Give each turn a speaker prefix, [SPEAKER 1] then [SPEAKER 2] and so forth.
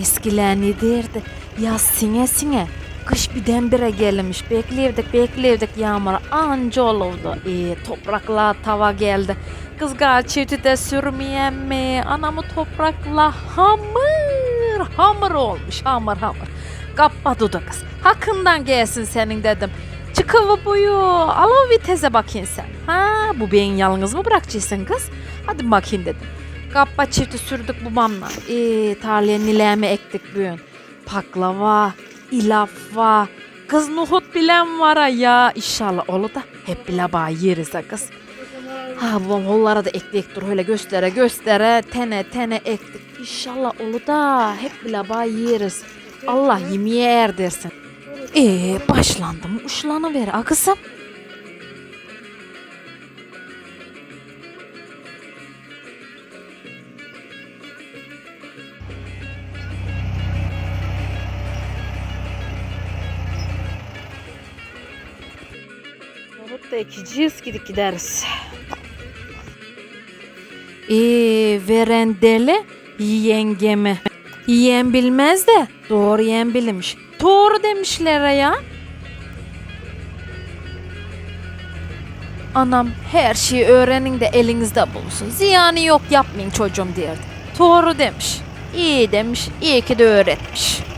[SPEAKER 1] Eskiler ne derdi? Yaz sine sine. Kış birdenbire gelmiş. Beklevdik beklevdik yağmur anca olurdu. E, toprakla tava geldi. Kızgar çifti de sürmeyen mi? Anamı toprakla hamur hamur olmuş hamur hamur. Kappa da kız. Hakkından gelsin senin dedim. Çıkıvı buyu. Al o vitese bakayım sen. Ha bu beyin yalnız mı bırakacaksın kız? Hadi bakayım dedim. Kappa çifti sürdük babamla. Ee, tarlaya nileme ektik bugün. Paklava, ilafva, kız nohut bilen var ya. İnşallah olur da hep bilaba yeriz ha kız. Ha babam hollara da ekleyek dur öyle göstere göstere tene tene ektik. İnşallah olur da hep bilaba yeriz. Allah yemeğe erdirsin. Ee başlandım uçlanıver ha kızım. Olup da ekeceğiz gidip gideriz. Ee, veren deli yengemi. Yiyen bilmez de doğru yiyen bilmiş. Doğru demişler ya. Anam her şeyi öğrenin de elinizde bulunsun. Ziyanı yok yapmayın çocuğum derdi. Doğru demiş. İyi demiş. iyi ki de öğretmiş.